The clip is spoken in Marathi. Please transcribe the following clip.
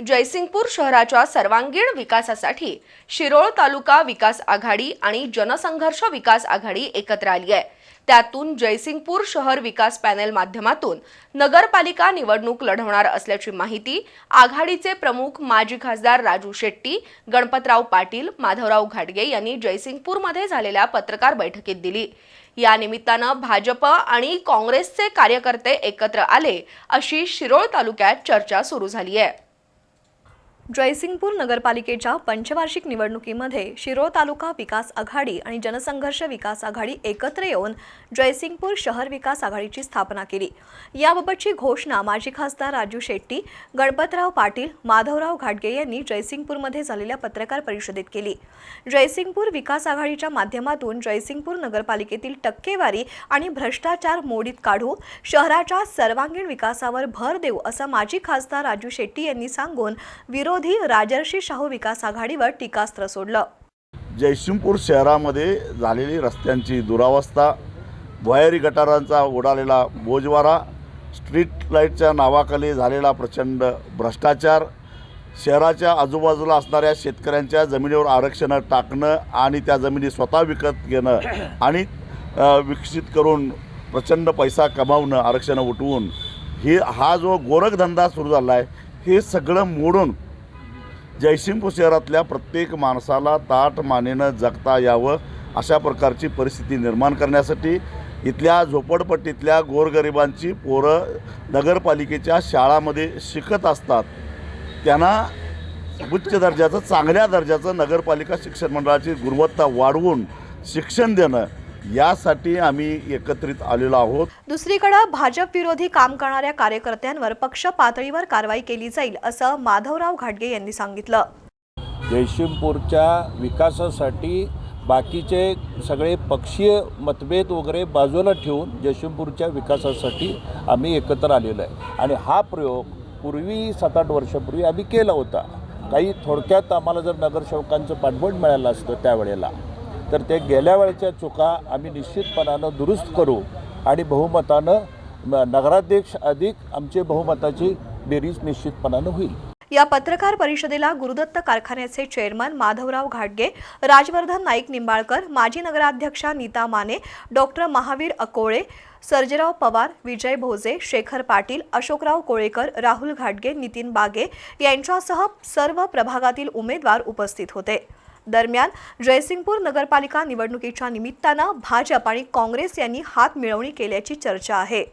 जयसिंगपूर शहराच्या सर्वांगीण विकासासाठी शिरोळ तालुका विकास आघाडी आणि जनसंघर्ष विकास आघाडी एकत्र आली आहे. त्यातून जयसिंगपूर शहर विकास पॅनेल माध्यमातून नगरपालिका निवडणूक लढवणार असल्याची माहिती आघाडीचे प्रमुख माजी खासदार राजू शेट्टी गणपतराव पाटील माधवराव घाटगे यांनी जयसिंगपूरमध्ये झालेल्या पत्रकार बैठकीत दिली. या निमित्तानं भाजप आणि काँग्रेसचे कार्यकर्ते एकत्र आले अशी शिरोळ तालुक्यात चर्चा सुरू झाली आहे. जयसिंगपूर नगरपालिकेच्या पंचवार्षिक निवडणुकीमध्ये शिरोळ तालुका विकास आघाडी आणि जनसंघर्ष विकास आघाडी एकत्र येऊन जयसिंगपूर शहर विकास आघाडीची स्थापना केली. याबाबतची घोषणा माजी खासदार राजू शेट्टी गणपतराव पाटील माधवराव घाटगे यांनी जयसिंगपूरमध्ये झालेल्या पत्रकार परिषदेत केली. जयसिंगपूर विकास आघाडीच्या माध्यमातून जयसिंगपूर नगरपालिकेतील टक्केवारी आणि भ्रष्टाचार मोडीत काढू शहराच्या सर्वांगीण विकासावर भर देऊ असं माजी खासदार राजू शेट्टी यांनी सांगून विरोध राजर्षी शाहू विकास आघाडीवर टीकास्त्र सोडलं. जयसिंगपूर शहरामध्ये झालेली रस्त्यांची दुरावस्था भुयारी गटारांचा उडालेला बोजवारा स्ट्रीट लाईटच्या नावाखाली झालेला प्रचंड भ्रष्टाचार शहराच्या आजूबाजूला असणाऱ्या शेतकऱ्यांच्या जमिनीवर आरक्षणं टाकणं आणि त्या जमिनी स्वतः विकत घेणं आणि विकसित करून प्रचंड पैसा कमावणं आरक्षणं उठवून ही हा जो गोरखधंदा सुरू झाला आहे हे सगळं मोडून जयसिंगपूर शहरातल्या प्रत्येक माणसाला ताट मानेनं जगता यावं अशा प्रकारची परिस्थिती निर्माण करण्यासाठी इथल्या झोपडपट्टीतल्या गोरगरिबांची पोरं नगरपालिकेच्या शाळामध्ये शिकत असतात. त्यांना उच्च दर्जाचं चांगल्या दर्जाचं नगरपालिका शिक्षण मंडळाची गुणवत्ता वाढवून शिक्षण देणं यासाठी आम्ही एकत्रित आलेलो आहोत. दुसरीकडे भाजप विरोधी काम करणाऱ्या कार्यकर्त्यांवर पक्ष पातळीवर कारवाई केली जाईल असं माधवराव घाटगे यांनी सांगितलं. जयसिंगपूरच्या विकासासाठी बाकीचे सगळे पक्षीय मतभेद वगैरे बाजूला ठेवून जयसिंगपूरच्या विकासासाठी आम्ही एकत्र आलेलो आहे. आणि हा प्रयोग पूर्वी सात आठ वर्षापूर्वी आम्ही केला होता. काही थोडक्यात आम्हाला जर नगरसेवकांचं पाठबळ मिळालं असतं त्यावेळेला. तर ते गेल्या वेळेच्या चुका आम्ही निश्चितपणानं दुरुस्त करू आणि बहुमतानं नगराध्यक्ष अधिक आमचे बहुमताची बेरीज निश्चितपणानं होईल. या पत्रकार परिषदेला गुरुदत्त कारखान्याचे चेअरमन माधवराव घाटगे राजवर्धन नाईक निंबाळकर माजी नगराध्यक्षा नीता माने डॉक्टर महावीर अकोळे सर्जेराव पवार विजय भोजे शेखर पाटील अशोकराव कोळेकर राहुल घाटगे नितीन बागे यांच्यासह सर्व प्रभागातील उमेदवार उपस्थित होते. दरम्यान जयसिंगपूर नगरपालिका निवडणुकीच्या निमित्तानं भाजप आणि काँग्रेस यांनी हात मिळवणी केल्याची चर्चा आहे.